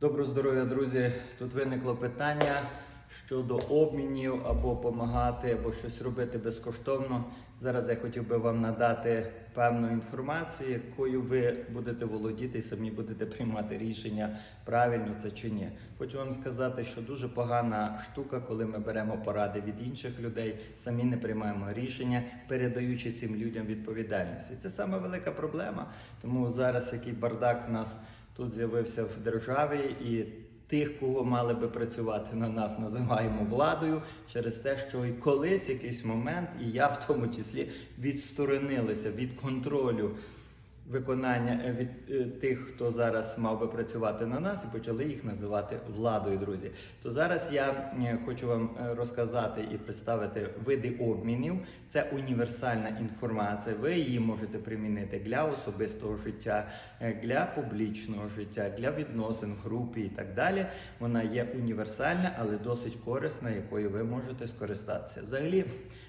Доброго здоров'я, друзі! Тут виникло питання щодо обмінів або допомагати, або щось робити безкоштовно. Зараз я хотів би вам надати певну інформацію, якою ви будете володіти і самі будете приймати рішення, правильно це чи ні. Хочу вам сказати, що дуже погана штука, коли ми беремо поради від інших людей, самі не приймаємо рішення, передаючи цим людям відповідальність. І це саме велика проблема. Тому зараз який бардак у нас тут з'явився в державі, і тих, кого мали би працювати на нас, називаємо владою через те, що і колись якийсь момент, і я в тому числі відсторонилися від контролю. Виконання е, від е, тих, хто зараз мав би працювати на нас, і почали їх називати владою, друзі. То зараз я е, хочу вам розказати і представити види обмінів. Це універсальна інформація. Ви її можете примінити для особистого життя, для публічного життя, для відносин в групі і так далі. Вона є універсальна, але досить корисна, якою ви можете скористатися. Взагалі.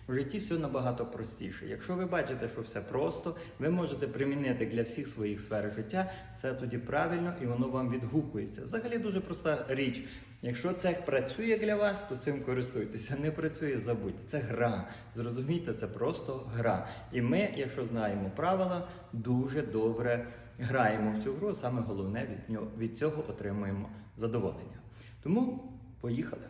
В житті все набагато простіше. Якщо ви бачите, що все просто, ви можете примінити для всіх своїх сфер життя. Це тоді правильно і воно вам відгукується. Взагалі дуже проста річ. Якщо це працює для вас, то цим користуйтеся. Не працює, забудьте. Це гра. Зрозумійте, це просто гра. І ми, якщо знаємо правила, дуже добре граємо в цю гру. Саме головне від нього від цього отримуємо задоволення. Тому поїхали.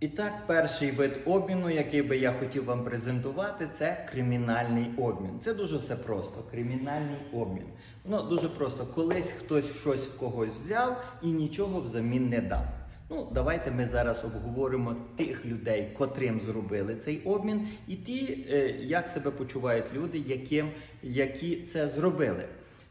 І так, перший вид обміну, який би я хотів вам презентувати, це кримінальний обмін. Це дуже все просто. Кримінальний обмін. Воно дуже просто. Колись хтось щось в когось взяв і нічого взамін не дав. Ну, давайте ми зараз обговоримо тих людей, котрим зробили цей обмін, і ті, е, як себе почувають люди, яким, які це зробили.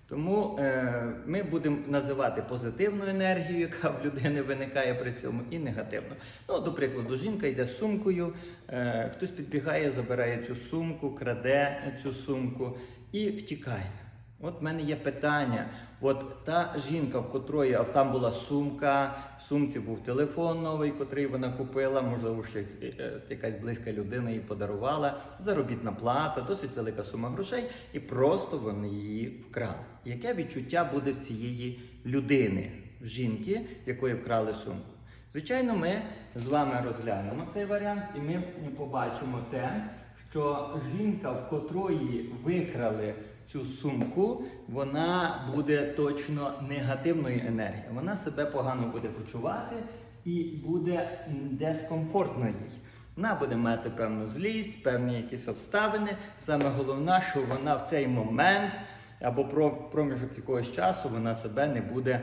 Тому е, ми будемо називати позитивну енергію, яка в людини виникає при цьому, і негативну. Ну, до прикладу, жінка йде з сумкою, е, хтось підбігає, забирає цю сумку, краде цю сумку і втікає. От в мене є питання. От та жінка, в котрої там була сумка, в сумці був телефон новий, котрий вона купила, можливо, ще е, е, якась близька людина їй подарувала, заробітна плата, досить велика сума грошей, і просто вони її вкрали. Яке відчуття буде в цієї людини, в жінки, якої вкрали сумку? Звичайно, ми з вами розглянемо цей варіант, і ми побачимо те, що жінка, в котрої викрали цю сумку, вона буде точно негативною енергією. Вона себе погано буде почувати і буде дискомфортно їй. Вона буде мати певну злість, певні якісь обставини. Саме головне, що вона в цей момент або про проміжок якогось часу вона себе не буде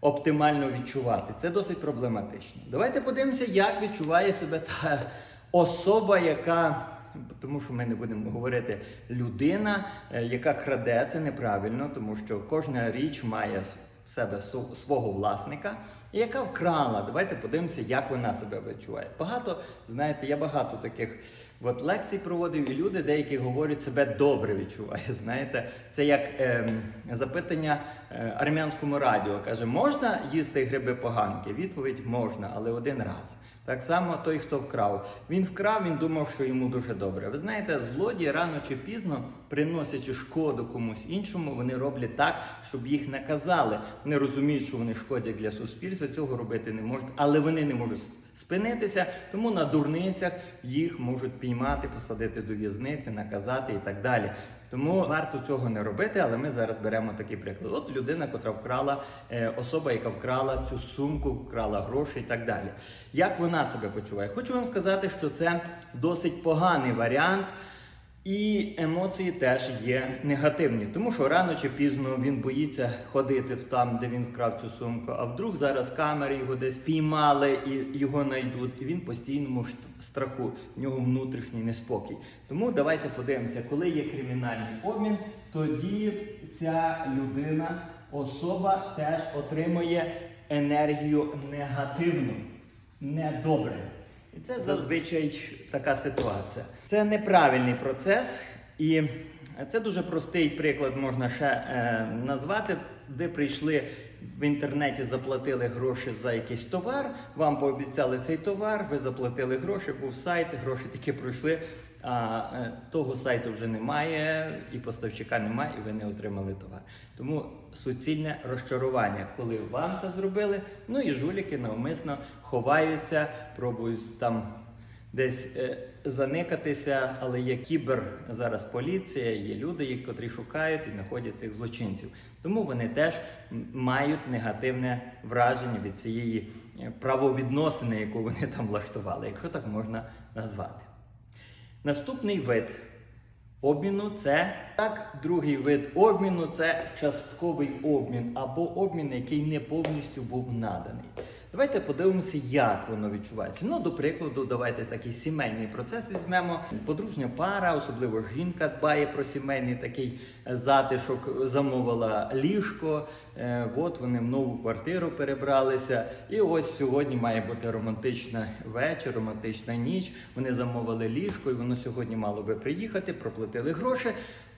оптимально відчувати. Це досить проблематично. Давайте подивимося, як відчуває себе та особа, яка. Тому що ми не будемо говорити людина, е, яка краде, це неправильно, тому що кожна річ має в себе свого власника, яка вкрала. Давайте подивимося, як вона себе відчуває. Багато, знаєте, я багато таких от лекцій проводив, і люди деякі говорять, себе добре відчуває. Знаєте, це як ем, запитання е, армянському радіо. Каже, можна їсти гриби поганки? Відповідь можна, але один раз. Так само той, хто вкрав. Він вкрав, він думав, що йому дуже добре. Ви знаєте, злодії рано чи пізно, приносячи шкоду комусь іншому, вони роблять так, щоб їх наказали. Вони розуміють, що вони шкодять для суспільства, цього робити не можуть, але вони не можуть спинитися, тому на дурницях їх можуть піймати, посадити до в'язниці, наказати і так далі. Тому варто цього не робити, але ми зараз беремо такий приклад. От людина, котра вкрала, е, особа, яка вкрала цю сумку, вкрала гроші і так далі. Як вона себе почуває? Хочу вам сказати, що це досить поганий варіант. І емоції теж є негативні, тому що рано чи пізно він боїться ходити в там, де він вкрав цю сумку. А вдруг зараз камери його десь піймали і його знайдуть, і він постійному страху, в нього внутрішній неспокій. Тому давайте подивимося, коли є кримінальний обмін, тоді ця людина, особа теж отримує енергію негативну, недобре. І це зазвичай така ситуація. Це неправильний процес, і це дуже простий приклад можна ще е, назвати. Ви прийшли в інтернеті, заплатили гроші за якийсь товар, вам пообіцяли цей товар, ви заплатили гроші, був сайт, гроші таки пройшли. А е, того сайту вже немає, і поставщика немає, і ви не отримали товар. Тому суцільне розчарування, коли вам це зробили. Ну і жуліки навмисно ховаються, пробують там десь е, заникатися, але є кібер зараз поліція, є люди, котрі шукають і знаходять цих злочинців. Тому вони теж мають негативне враження від цієї е, правовідносини, яку вони там влаштували, якщо так можна назвати. Наступний вид обміну це так, другий вид обміну це частковий обмін або обмін, який не повністю був наданий. Давайте подивимося, як воно відчувається. Ну, до прикладу, давайте такий сімейний процес візьмемо. Подружня пара, особливо жінка дбає про сімейний такий е, затишок, замовила ліжко. Е, от вони в нову квартиру перебралися. І ось сьогодні має бути романтична вечір, романтична ніч. Вони замовили ліжко, і воно сьогодні мало би приїхати, проплатили гроші.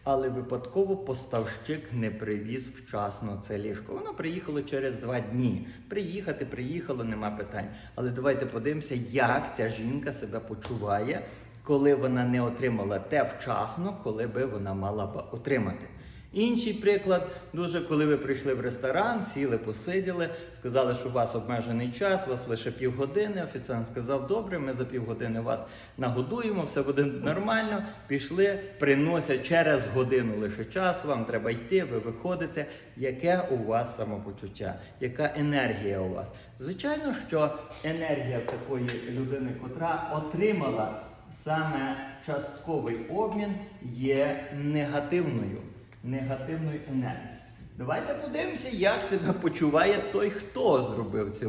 Але випадково поставщик не привіз вчасно це ліжко. Воно приїхало через два дні. Приїхати, приїхало, нема питань. Але давайте подивимося, як ця жінка себе почуває, коли вона не отримала те вчасно, коли би вона мала б отримати. Інший приклад, дуже коли ви прийшли в ресторан, сіли, посиділи, сказали, що у вас обмежений час, у вас лише півгодини. Офіціант сказав, добре, ми за півгодини вас нагодуємо, все буде нормально. Пішли, приносять через годину лише час, вам треба йти, ви виходите. Яке у вас самопочуття? Яка енергія у вас? Звичайно, що енергія такої людини, котра отримала саме частковий обмін, є негативною негативної енергії. Давайте подивимося, як себе почуває той, хто зробив цей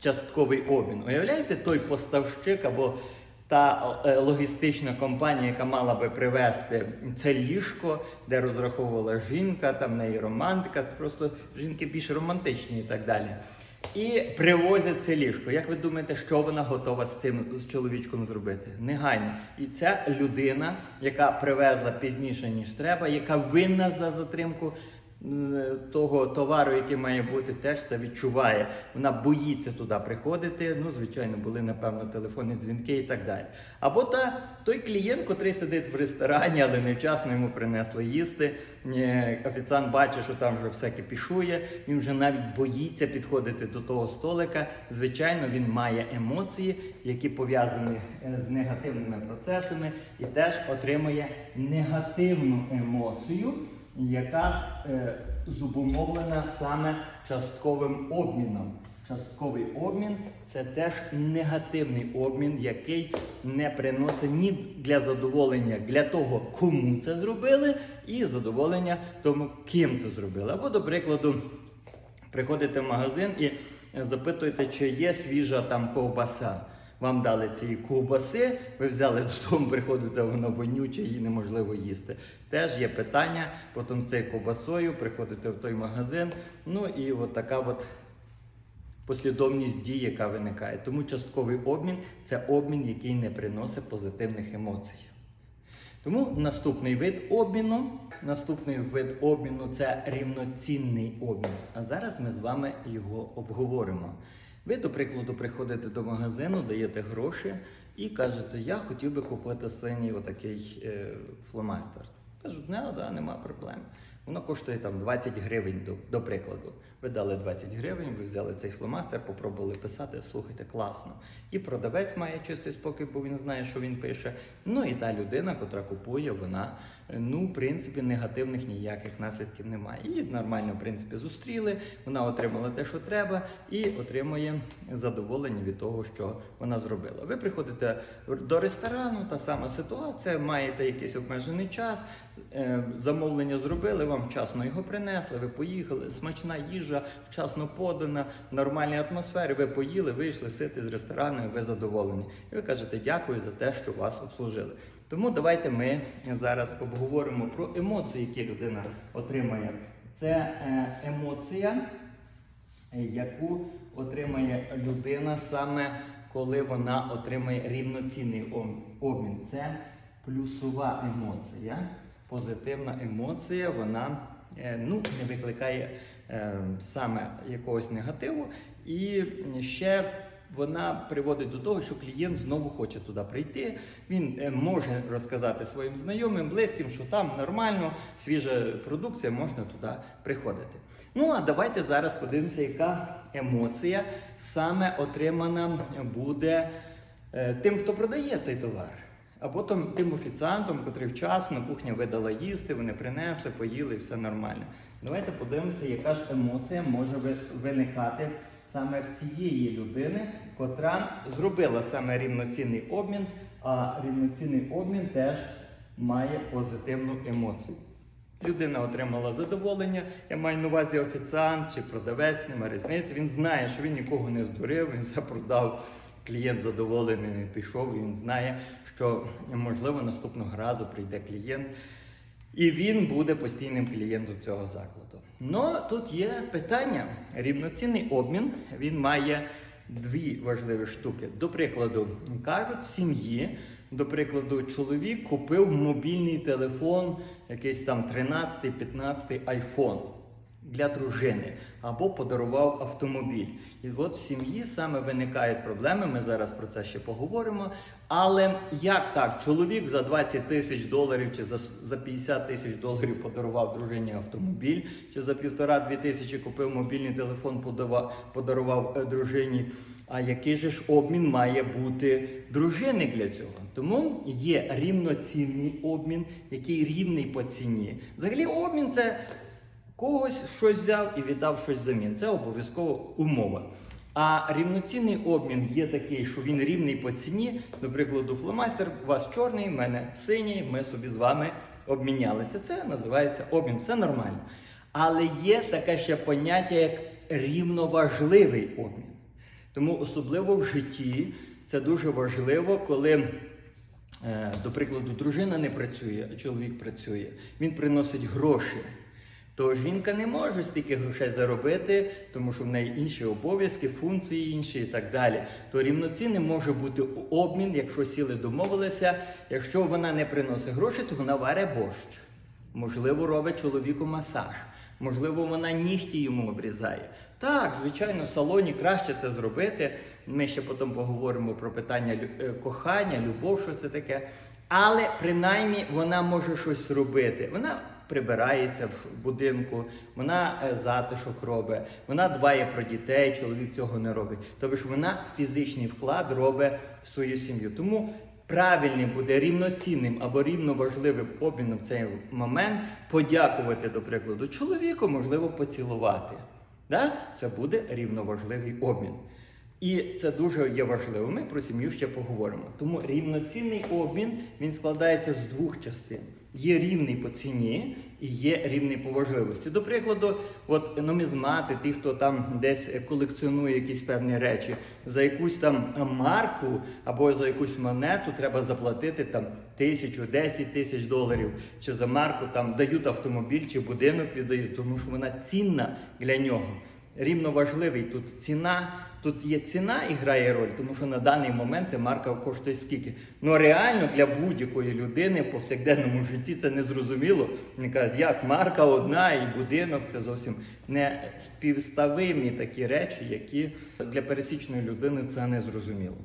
частковий обмін. Уявляєте, той поставщик або та е, логістична компанія, яка мала би привезти це ліжко, де розраховувала жінка, там неї романтика, просто жінки більш романтичні і так далі. І привозять це ліжко. Як ви думаєте, що вона готова з цим з чоловічком зробити? Негайно. І ця людина, яка привезла пізніше, ніж треба, яка винна за затримку того товару, який має бути, теж це відчуває. Вона боїться туди приходити. Ну, звичайно, були напевно телефонні дзвінки і так далі. Або та той клієнт, котрий сидить в ресторані, але невчасно йому принесли їсти. Е, Офіціант бачить, що там вже все кипішує. Він вже навіть боїться підходити до того столика. Звичайно, він має емоції, які пов'язані е, з негативними процесами, і теж отримує негативну емоцію, яка е, зубумовлена саме частковим обміном. Частковий обмін це теж негативний обмін, який не приносить ні для задоволення для того, кому це зробили, і задоволення тому, ким це зробили. Або, до прикладу, приходите в магазин і запитуєте, чи є свіжа там ковбаса. Вам дали ці ковбаси, ви взяли додому, приходите, воно вонюче, її неможливо їсти. Теж є питання, потім з цією ковбасою приходите в той магазин. Ну і от така от послідовність дій, яка виникає. Тому частковий обмін це обмін, який не приносить позитивних емоцій. Тому наступний вид обміну. Наступний вид обміну це рівноцінний обмін. А зараз ми з вами його обговоримо. Ви, до прикладу, приходите до магазину, даєте гроші і кажете, я хотів би купити синій отакий е, фломастер. Кажуть, не, да, нема проблем. Воно коштує там 20 гривень, до, до прикладу. Ви дали 20 гривень, ви взяли цей фломастер, попробували писати, слухайте, класно. І продавець має чистий спокій, бо він знає, що він пише. Ну і та людина, котра купує, вона, ну, в принципі, негативних ніяких наслідків немає. Її нормально, в принципі, зустріли, вона отримала те, що треба, і отримує задоволення від того, що вона зробила. Ви приходите до ресторану, та сама ситуація, маєте якийсь обмежений час, замовлення зробили, вам вчасно його принесли, ви поїхали, смачна їжа, вчасно подана, в нормальній атмосфері, ви поїли, вийшли сити з ресторану, і ви задоволені. І ви кажете дякую за те, що вас обслужили. Тому давайте ми зараз обговоримо про емоції, які людина отримає. Це е, емоція, е, яку отримає людина саме коли вона отримає рівноцінний обмін. Це плюсова емоція, позитивна емоція, вона е, ну, не викликає е, саме якогось негативу. І ще вона приводить до того, що клієнт знову хоче туди прийти. Він е, може розказати своїм знайомим, близьким, що там нормально, свіжа продукція, можна туди приходити. Ну а давайте зараз подивимося, яка емоція саме отримана буде тим, хто продає цей товар. Або тим, тим офіціантом, котрий вчасно кухня видала їсти, вони принесли, поїли і все нормально. Давайте подивимося, яка ж емоція може виникати саме в цієї людини, котра зробила саме рівноцінний обмін, а рівноцінний обмін теж має позитивну емоцію. Людина отримала задоволення, я маю на увазі офіціант чи продавець, нема різниці. Він знає, що він нікого не здурив, він все продав. Клієнт задоволений, він пішов, він знає, що можливо наступного разу прийде клієнт, і він буде постійним клієнтом цього закладу. Ну тут є питання. Рівноцінний обмін він має дві важливі штуки. До прикладу, кажуть, в сім'ї, до прикладу, чоловік купив мобільний телефон, якийсь там 13-15 айфон для дружини або подарував автомобіль. І от в сім'ї саме виникають проблеми. Ми зараз про це ще поговоримо. Але як так, чоловік за 20 тисяч доларів чи за, за 50 тисяч доларів подарував дружині автомобіль, чи за півтора-дві тисячі купив мобільний телефон, подарував е, дружині. А який же ж обмін має бути дружини для цього? Тому є рівноцінний обмін, який рівний по ціні. Взагалі, обмін це когось щось взяв і віддав щось взамін. Це обов'язково умова. А рівноцінний обмін є такий, що він рівний по ціні. До прикладу, фломастер, у вас чорний, в мене синій, ми собі з вами обмінялися. Це називається обмін, все нормально. Але є таке ще поняття, як рівноважливий обмін. Тому особливо в житті це дуже важливо, коли Е, До прикладу, дружина не працює, а чоловік працює. Він приносить гроші. То жінка не може стільки грошей заробити, тому що в неї інші обов'язки, функції інші і так далі. То рівноцінним може бути обмін, якщо сіли домовилися. Якщо вона не приносить гроші, то вона варить борщ. Можливо, робить чоловіку масаж. Можливо, вона нігті йому обрізає. Так, звичайно, в салоні краще це зробити. Ми ще потім поговоримо про питання е, кохання, любов, що це таке. Але принаймні вона може щось робити. Вона прибирається в будинку, вона е, затишок робить, вона дбає про дітей, чоловік цього не робить. Тобто ж вона фізичний вклад робить в свою сім'ю. Тому правильним буде рівноцінним або рівноважливим обміном в цей момент подякувати, до прикладу, чоловіку, можливо, поцілувати. Да? Це буде рівноважливий обмін. І це дуже є важливо. Ми про сім'ю ще поговоримо. Тому рівноцінний обмін він складається з двох частин. Є рівний по ціні і є рівний по важливості. До прикладу, от нумізмати, ті, хто там десь колекціонує якісь певні речі, за якусь там марку або за якусь монету треба заплатити там тисячу, десять тисяч доларів, чи за марку там дають автомобіль чи будинок віддають, тому що вона цінна для нього. Рівно важливий тут ціна. Тут є ціна і грає роль, тому що на даний момент ця марка коштує скільки. Ну реально для будь-якої людини в повсякденному житті це не зрозуміло. Вони кажуть, як марка одна і будинок це зовсім не співставимі такі речі, які для пересічної людини це не зрозуміло.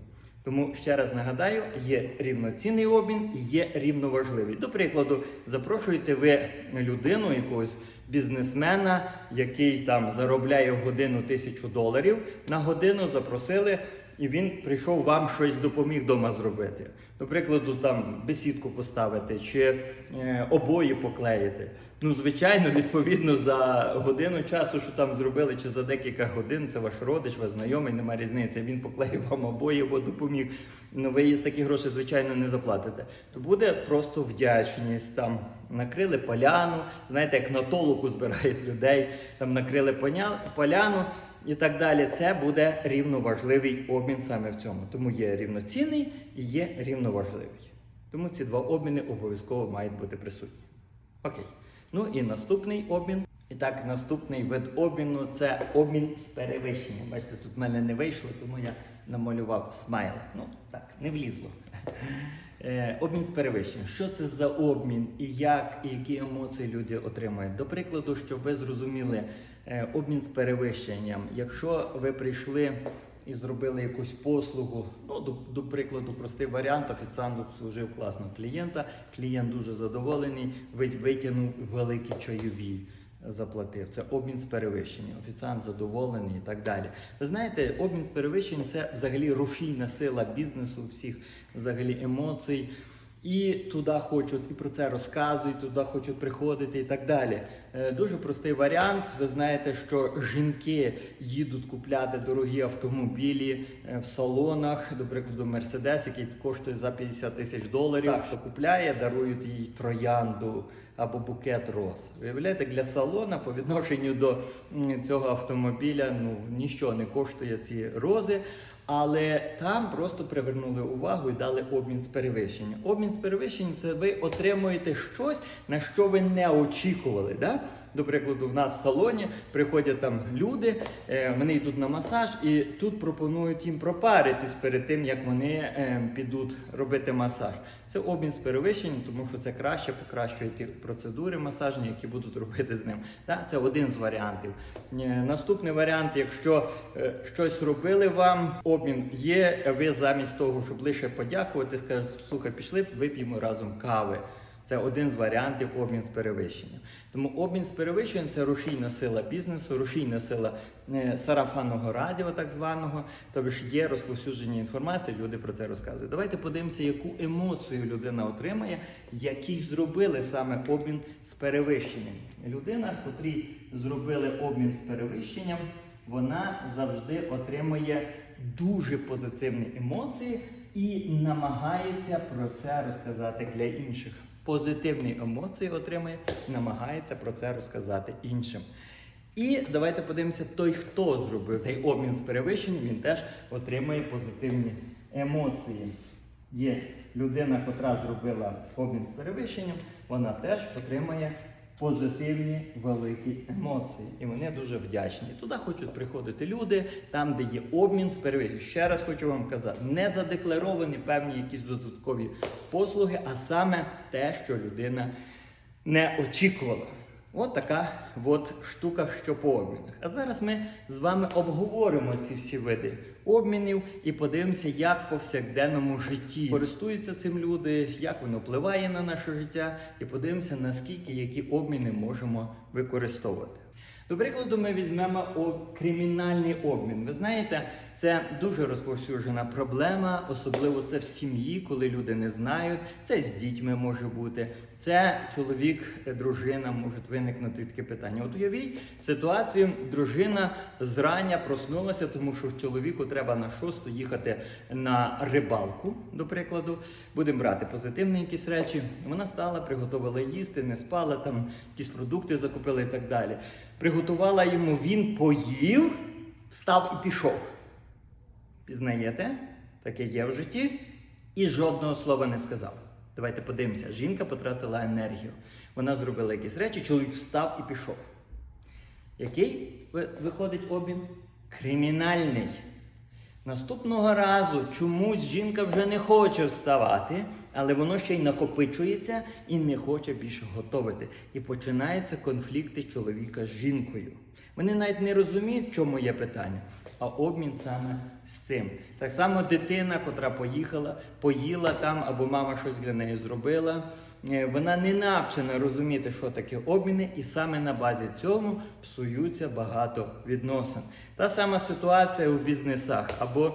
Тому ще раз нагадаю, є рівноцінний обмін і є рівноважливий. До прикладу, запрошуєте ви людину, якогось бізнесмена, який там заробляє годину тисячу доларів. На годину запросили, і він прийшов вам щось допоміг вдома зробити. До прикладу, там бесідку поставити чи е, обої поклеїти. Ну, звичайно, відповідно за годину часу, що там зробили, чи за декілька годин, це ваш родич, ваш знайомий, нема різниці. Він поклеїв вам обої, або допоміг. Ну, ви їй з такі гроші, звичайно, не заплатите. То буде просто вдячність. Там накрили поляну, знаєте, як на толоку збирають людей, там накрили поляну і так далі. Це буде рівноважливий обмін саме в цьому. Тому є рівноцінний і є рівноважливий. Тому ці два обміни обов'язково мають бути присутні. Окей. Ну і наступний обмін. І так, наступний вид обміну це обмін з перевищенням. Бачите, тут в мене не вийшло, тому я намалював смайлик. Ну так, не влізло. Е, Обмін з перевищенням. Що це за обмін і як, і які емоції люди отримують? До прикладу, щоб ви зрозуміли, е, обмін з перевищенням. Якщо ви прийшли і зробили якусь послугу. Ну, до, до прикладу, простий варіант. Офіціант обслужив класно клієнта. Клієнт дуже задоволений, ви- витягнув великі чайові. Заплатив це обмін з перевищенням. Офіціант задоволений і так далі. Ви знаєте, обмін з перевищенням це взагалі рушійна сила бізнесу, всіх взагалі емоцій. І туди хочуть, і про це розказують, туди хочуть приходити і так далі. Е, Дуже простий варіант. Ви знаєте, що жінки їдуть купляти дорогі автомобілі е, в салонах, до прикладу, Мерседес, який коштує за 50 тисяч доларів. Так, хто купляє, дарують їй троянду або букет роз. Виявляєте, для салона по відношенню до цього автомобіля ну нічого не коштує ці рози. Але там просто привернули увагу і дали обмін з перевищення. Обмін з перевищенням це ви отримуєте щось, на що ви не очікували. Да? До прикладу, в нас в салоні приходять там люди, е, вони йдуть на масаж, і тут пропонують їм пропаритись перед тим, як вони е, підуть робити масаж. Це обмін з перевищенням, тому що це краще покращує ті процедури масажні, які будуть робити з ним. Це один з варіантів. Е, Наступний варіант, якщо е, щось робили вам, обмін є, ви замість того, щоб лише подякувати, скажете, слухай, пішли, вип'ємо разом кави. Це один з варіантів обмін з перевищенням. Тому обмін з перевищенням це рушійна сила бізнесу, рушійна сила е, сарафанного радіо, так званого. Тобто є розповсюдження інформації, люди про це розказують. Давайте подивимося, яку емоцію людина отримає, який зробили саме обмін з перевищенням. Людина, котрій зробили обмін з перевищенням, вона завжди отримує дуже позитивні емоції і намагається про це розказати для інших. Позитивні емоції отримує, намагається про це розказати іншим. І давайте подивимося, той, хто зробив цей обмін з перевищенням, він теж отримує позитивні емоції. Є людина, котра зробила обмін з перевищенням, вона теж отримує позитивні великі емоції. І вони дуже вдячні. Туди хочуть приходити люди, там, де є обмін з перевищенням. Ще раз хочу вам казати, не задекларовані певні якісь додаткові послуги, а саме те, що людина не очікувала. От така от штука, що по обмінах. А зараз ми з вами обговоримо ці всі види обмінів і подивимося, як по повсякденному житті користуються цим люди, як воно впливає на наше життя, і подивимося, наскільки які обміни можемо використовувати. До прикладу, ми візьмемо кримінальний обмін. Ви знаєте, це дуже розповсюджена проблема, особливо це в сім'ї, коли люди не знають. Це з дітьми може бути. Це чоловік, е, дружина можуть виникнути таке питання. От уявіть ситуацію, дружина зрання проснулася, тому що чоловіку треба на шосту їхати на рибалку, до прикладу. Будемо брати позитивні якісь речі. Вона стала, приготувала їсти, не спала, там якісь продукти закупила і так далі. Приготувала йому, він поїв, встав і пішов. Пізнаєте? Таке є в житті. І жодного слова не сказав. Давайте подивимося. Жінка потратила енергію. Вона зробила якісь речі, чоловік встав і пішов. Який виходить обмін? Кримінальний. Наступного разу чомусь жінка вже не хоче вставати, але воно ще й накопичується і не хоче більше готувати. І починаються конфлікти чоловіка з жінкою. Вони навіть не розуміють, в чому є питання, а обмін саме з цим. Так само дитина, котра поїхала, поїла там, або мама щось для неї зробила. е, Вона не навчена розуміти, що таке обміни, і саме на базі цього псуються багато відносин. Та сама ситуація у бізнесах. Або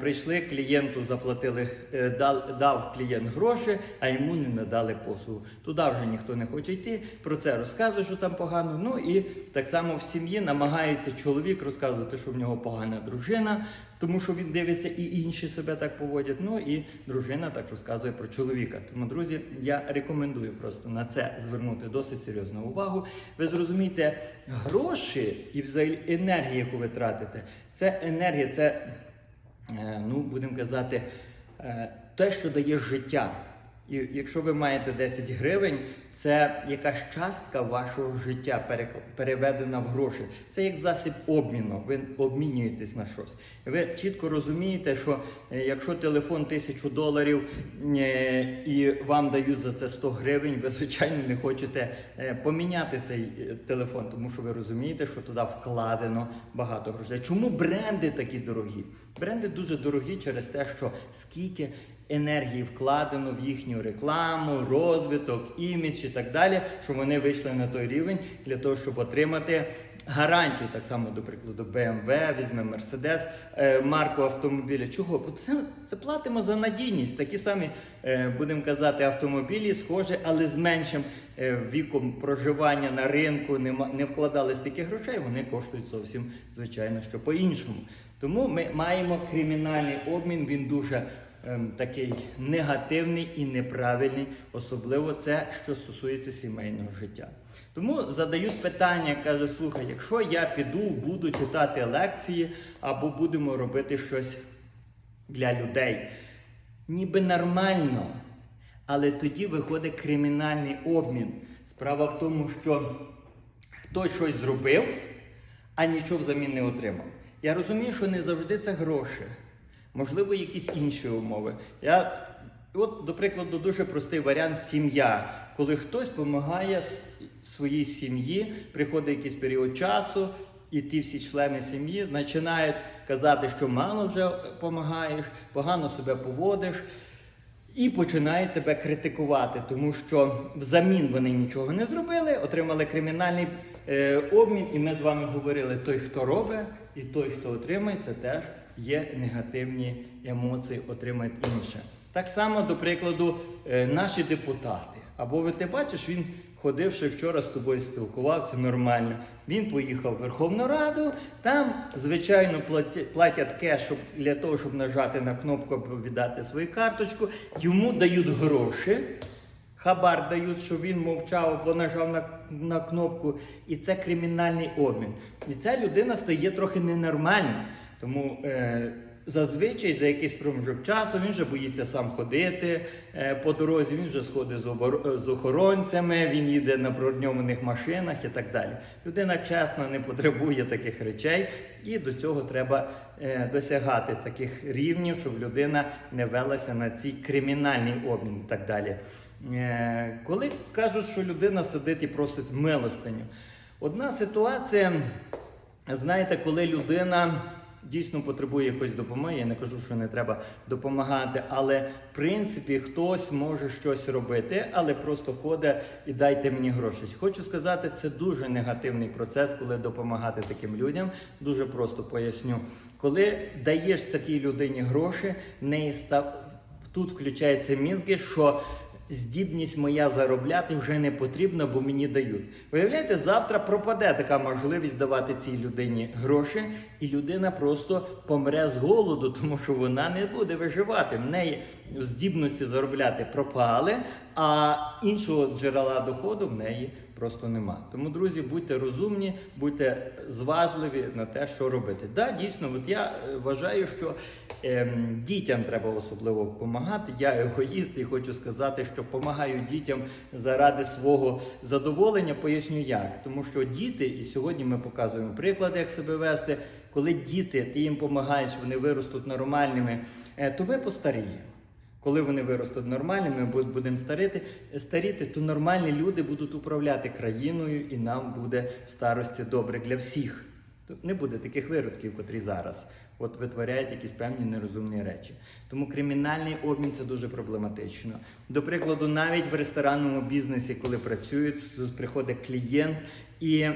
прийшли клієнту, заплатили, е, дав, клієнт гроші, а йому не надали послугу. Туди вже ніхто не хоче йти. Про це розказує, що там погано. Ну і так само в сім'ї намагається чоловік розказувати, що в нього погана дружина, тому що він дивиться і інші себе так поводять. Ну і дружина так розказує про чоловіка. Тому, друзі, я рекомендую просто на це звернути досить серйозну увагу. Ви зрозумієте, гроші і взагалі енергія, яку ви тратите, це енергія, це, е, ну будемо казати, е, те, що дає життя. І якщо ви маєте 10 гривень, це якась частка вашого життя переведена в гроші. Це як засіб обміну. Ви обмінюєтесь на щось. Ви чітко розумієте, що е, якщо телефон 1000 доларів е, і вам дають за це 100 гривень, ви звичайно не хочете е, поміняти цей телефон, тому що ви розумієте, що туди вкладено багато грошей. Чому бренди такі дорогі? Бренди дуже дорогі через те, що скільки енергії вкладено в їхню рекламу, розвиток, імідж і так далі, що вони вийшли на той рівень для того, щоб отримати гарантію. Так само, до прикладу, BMW, візьме Mercedes, е, марку автомобіля. Чого? Бо платимо за надійність. Такі самі, е, будемо казати, автомобілі схожі, але з меншим е, віком проживання на ринку, не вкладали стільки грошей, вони коштують зовсім, звичайно, що по-іншому. Тому ми маємо кримінальний обмін, він дуже такий негативний і неправильний, особливо це, що стосується сімейного життя. Тому задають питання, каже, слухай, якщо я піду, буду читати лекції або будемо робити щось для людей, ніби нормально, але тоді виходить кримінальний обмін. Справа в тому, що хтось щось зробив, а нічого взамін не отримав. Я розумію, що не завжди це гроші, можливо, якісь інші умови. Я, от, до прикладу, дуже простий варіант сім'я. Коли хтось допомагає своїй сім'ї, приходить якийсь період часу, і ті всі члени сім'ї починають казати, що мало вже допомагаєш, погано себе поводиш. І починають тебе критикувати, тому що взамін вони нічого не зробили, отримали кримінальний е, обмін, і ми з вами говорили: той, хто робить, і той, хто отримає, це теж є негативні емоції, отримають інше. Так само, до прикладу, е, наші депутати. Або ви ти бачиш, він ходив ще вчора з тобою спілкувався нормально. Він поїхав в Верховну Раду. Там, звичайно, платять кеш для того, щоб нажати на кнопку віддати свою карточку. Йому дають гроші. Хабар дають, що він мовчав або нажав на, на кнопку, і це кримінальний обмін. І ця людина стає трохи ненормальна. Тому е, зазвичай за якийсь проміжок часу він вже боїться сам ходити е, по дорозі, він вже сходить з, обор- з охоронцями, він їде на броньованих машинах і так далі. Людина чесна, не потребує таких речей, і до цього треба е, досягати таких рівнів, щоб людина не велася на цей кримінальний обмін і так далі. Е, Коли кажуть, що людина сидить і просить милостиню, одна ситуація, знаєте, коли людина дійсно потребує якоїсь допомоги, я не кажу, що не треба допомагати, але в принципі хтось може щось робити, але просто ходить і дайте мені гроші. Хочу сказати, це дуже негативний процес, коли допомагати таким людям. Дуже просто поясню. Коли даєш такій людині гроші, в неї став тут включаються мізки, що здібність моя заробляти вже не потрібна, бо мені дають. Виявляєте, завтра пропаде така можливість давати цій людині гроші, і людина просто помре з голоду, тому що вона не буде виживати. В неї здібності заробляти пропали, а іншого джерела доходу в неї просто нема. Тому, друзі, будьте розумні, будьте зважливі на те, що робити. Да, дійсно, от я е, вважаю, що ем, дітям треба особливо допомагати. Я егоїст і хочу сказати, що допомагаю дітям заради свого задоволення. Поясню як. Тому що діти, і сьогодні ми показуємо приклади, як себе вести. Коли діти, ти їм допомагаєш, вони виростуть нормальними, е, то ви постаріємо. Коли вони виростуть нормальними, ми бу- будемо старіти, старіти, то нормальні люди будуть управляти країною, і нам буде в старості добре для всіх. Не буде таких виродків, котрі зараз от витворяють якісь певні нерозумні речі. Тому кримінальний обмін це дуже проблематично. До прикладу, навіть в ресторанному бізнесі, коли працюють, приходить клієнт, і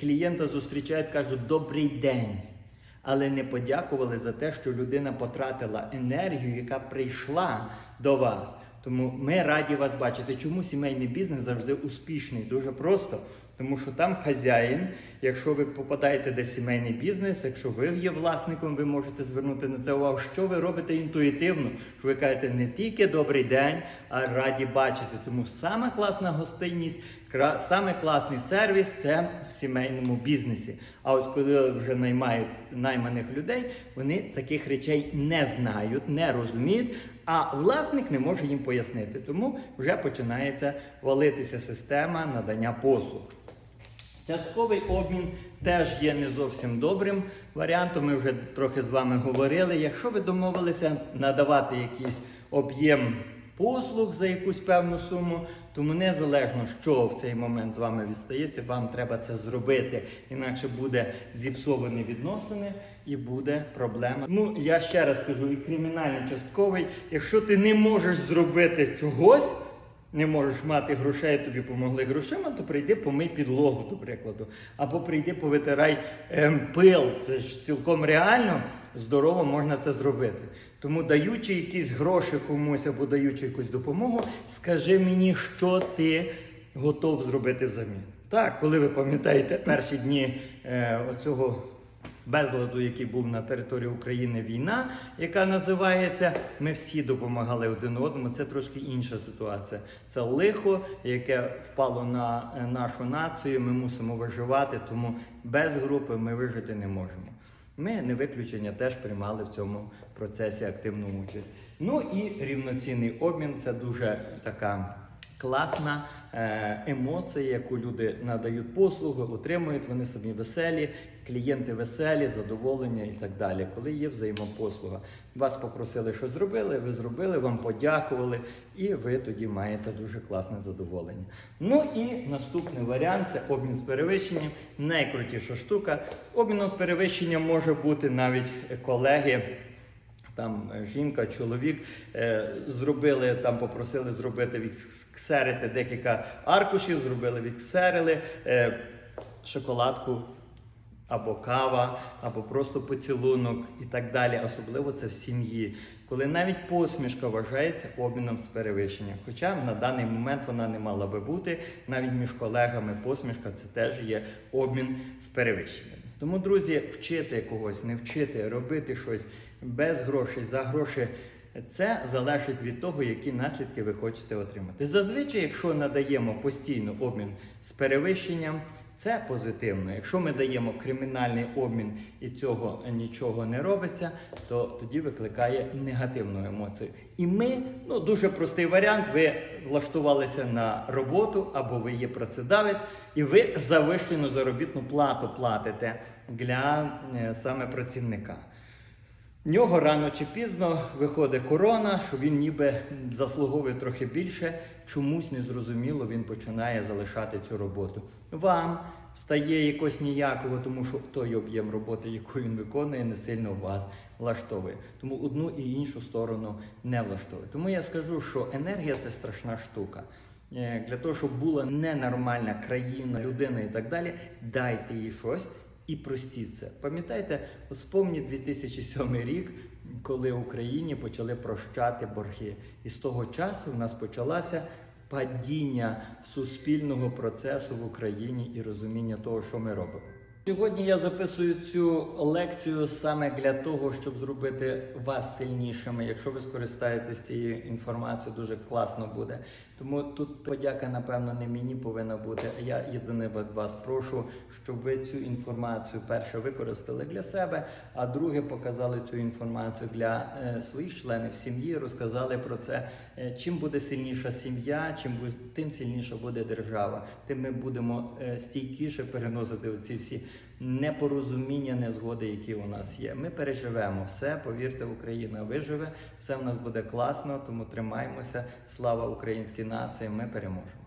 клієнта зустрічають, кажуть добрий день але не подякували за те, що людина потратила енергію, яка прийшла до вас. Тому ми раді вас бачити. Чому сімейний бізнес завжди успішний? Дуже просто. Тому що там хазяїн, якщо ви попадаєте в сімейний бізнес, якщо ви є власником, ви можете звернути на це увагу, що ви робите інтуїтивно. Що ви кажете не тільки добрий день, а раді бачити. Тому сама класна гостинність, Саме класний сервіс це в сімейному бізнесі. А от коли вже наймають найманих людей, вони таких речей не знають, не розуміють, а власник не може їм пояснити. Тому вже починається валитися система надання послуг. Частковий обмін теж є не зовсім добрим варіантом. Ми вже трохи з вами говорили. Якщо ви домовилися надавати якийсь об'єм послуг за якусь певну суму, тому незалежно, що в цей момент з вами відстається, вам треба це зробити. Інакше буде зіпсовані відносини і буде проблема. Ну я ще раз кажу, і кримінальний частковий, якщо ти не можеш зробити чогось не можеш мати грошей, тобі помогли грошима, то прийди помий підлогу, до прикладу. Або прийди повитирай ем, пил. Це ж цілком реально, здорово можна це зробити. Тому даючи якісь гроші комусь або даючи якусь допомогу, скажи мені, що ти готов зробити взамін. Так, коли ви пам'ятаєте перші дні е, оцього безладу, який був на території України, війна, яка називається Ми всі допомагали один одному. Це трошки інша ситуація. Це лихо, яке впало на е, нашу націю. Ми мусимо виживати, тому без групи ми вижити не можемо. Ми не виключення теж приймали в цьому процесі активну участь. Ну і рівноцінний обмін це дуже така класна е, емоція, яку люди надають послуги, отримують, вони самі веселі, клієнти веселі, задоволення і так далі. Коли є взаємопослуга, вас попросили, що зробили, ви зробили, вам подякували, і ви тоді маєте дуже класне задоволення. Ну і наступний варіант це обмін з перевищенням. Найкрутіша штука. Обміном з перевищенням може бути навіть колеги. Там е, жінка, чоловік е, зробили там, попросили зробити відксерити декілька аркушів, зробили відксерили е, шоколадку або кава, або просто поцілунок і так далі. Особливо це в сім'ї, коли навіть посмішка вважається обміном з перевищенням. Хоча на даний момент вона не мала би бути, навіть між колегами посмішка це теж є обмін з перевищенням. Тому, друзі, вчити когось, не вчити, робити щось без грошей, за гроші. Це залежить від того, які наслідки ви хочете отримати. Зазвичай, якщо надаємо постійно обмін з перевищенням, це позитивно. Якщо ми даємо кримінальний обмін і цього нічого не робиться, то тоді викликає негативну емоцію. І ми, ну дуже простий варіант, ви влаштувалися на роботу або ви є працедавець, і ви завищену заробітну плату платите для е, саме працівника. В нього рано чи пізно виходить корона, що він ніби заслуговує трохи більше, чомусь незрозуміло він починає залишати цю роботу. Вам стає якось ніякого, тому що той об'єм роботи, яку він виконує, не сильно вас влаштовує. Тому одну і іншу сторону не влаштовує. Тому я скажу, що енергія це страшна штука. Е, Для того, щоб була ненормальна країна, людина і так далі, дайте їй щось і простіть це. Пам'ятаєте, вспомніть 2007 рік, коли Україні почали прощати борги. І з того часу в нас почалася падіння суспільного процесу в Україні і розуміння того, що ми робимо. Сьогодні я записую цю лекцію саме для того, щоб зробити вас сильнішими. Якщо ви скористаєтесь цією інформацією, дуже класно буде. Тому тут подяка, напевно, не мені повинна бути. Я єдине вас прошу, щоб ви цю інформацію перше використали для себе, а друге показали цю інформацію для е, своїх членів сім'ї, розказали про це. Е, чим буде сильніша сім'я, чим тим сильніша буде держава. Тим ми будемо е, стійкіше переносити ці всі непорозуміння, незгоди, які у нас є. Ми переживемо все. Повірте, Україна виживе, все в нас буде класно, тому тримаємося. Слава українській нації! Ми переможемо.